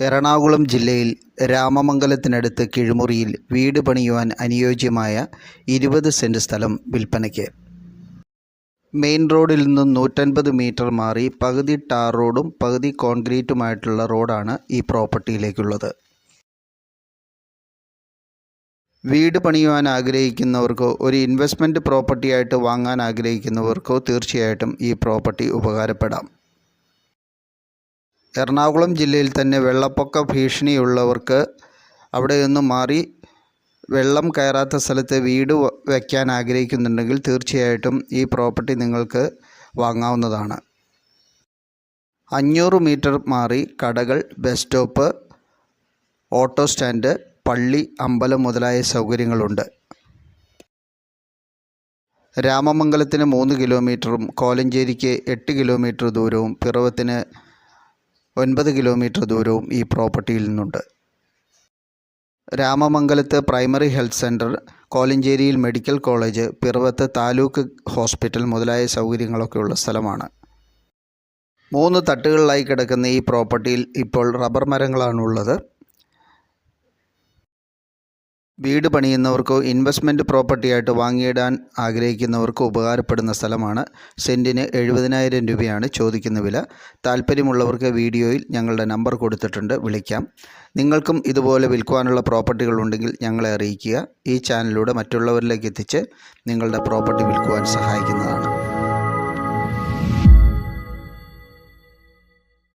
എറണാകുളം ജില്ലയിൽ രാമമംഗലത്തിനടുത്ത് കിഴുമുറിയിൽ വീട് പണിയുവാൻ അനുയോജ്യമായ ഇരുപത് സെന്റ് സ്ഥലം വിൽപ്പനയ്ക്ക്. മെയിൻ റോഡിൽ നിന്നും നൂറ്റൻപത് മീറ്റർ മാറി പകുതി ടാർ റോഡും പകുതി കോൺക്രീറ്റുമായിട്ടുള്ള റോഡാണ് ഈ പ്രോപ്പർട്ടിയിലേക്കുള്ളത്. വീട് പണിയുവാൻ ആഗ്രഹിക്കുന്നവർക്കോ ഒരു ഇൻവെസ്റ്റ്മെന്റ് പ്രോപ്പർട്ടിയായിട്ട് വാങ്ങാൻ ആഗ്രഹിക്കുന്നവർക്കോ തീർച്ചയായിട്ടും ഈ പ്രോപ്പർട്ടി ഉപകാരപ്പെടാം. എറണാകുളം ജില്ലയിൽ തന്നെ വെള്ളപ്പൊക്ക ഭീഷണിയുള്ളവർക്ക് അവിടെ നിന്ന് മാറി വെള്ളം കയറാത്ത സ്ഥലത്ത് വീട് വയ്ക്കാൻ ആഗ്രഹിക്കുന്നുണ്ടെങ്കിൽ തീർച്ചയായിട്ടും ഈ പ്രോപ്പർട്ടി നിങ്ങൾക്ക് വാങ്ങാവുന്നതാണ്. അഞ്ഞൂറ് മീറ്റർ മാറി കടകൾ ബസ് സ്റ്റോപ്പ് ഓട്ടോ സ്റ്റാൻഡ് പള്ളി അമ്പലം മുതലായ സൗകര്യങ്ങളുണ്ട്. രാമമംഗലത്തിന് മൂന്ന് കിലോമീറ്ററും കോലഞ്ചേരിക്ക് എട്ട് കിലോമീറ്റർ ദൂരവും പിറവത്തിന് ഒൻപത് കിലോമീറ്റർ ദൂരവും ഈ പ്രോപ്പർട്ടിയിൽ നിന്നുണ്ട്. രാമമംഗലത്ത് പ്രൈമറി ഹെൽത്ത് സെന്റർ കോലഞ്ചേരിയിൽ മെഡിക്കൽ കോളേജ് പിറവത്ത് താലൂക്ക് ഹോസ്പിറ്റൽ മുതലായ സൗകര്യങ്ങളൊക്കെ ഉള്ള സ്ഥലമാണ്. മൂന്ന് തട്ടുകളിലായി കിടക്കുന്ന ഈ പ്രോപ്പർട്ടിയിൽ ഇപ്പോൾ റബ്ബർ മരങ്ങളാണുള്ളത്. വീട് പണിയുന്നവർക്കോ ഇൻവെസ്റ്റ്മെന്റ് പ്രോപ്പർട്ടിയായിട്ട് വാങ്ങിയിടാൻ ആഗ്രഹിക്കുന്നവർക്കോ ഉപകാരപ്പെടുന്ന സ്ഥലമാണ്. സെന്റിന് എഴുപതിനായിരം രൂപയാണ് ചോദിക്കുന്ന വില. താല്പര്യമുള്ളവർക്ക് വീഡിയോയിൽ ഞങ്ങളുടെ നമ്പർ കൊടുത്തിട്ടുണ്ട് വിളിക്കാം. നിങ്ങൾക്കും ഇതുപോലെ വിൽക്കുവാനുള്ള പ്രോപ്പർട്ടികൾ ഉണ്ടെങ്കിൽ ഞങ്ങളെ അറിയിക്കുക. ഈ ചാനലിലൂടെ മറ്റുള്ളവരിലേക്ക് എത്തിച്ച് നിങ്ങളുടെ പ്രോപ്പർട്ടി വിൽക്കുവാൻ സഹായിക്കുന്നതാണ്.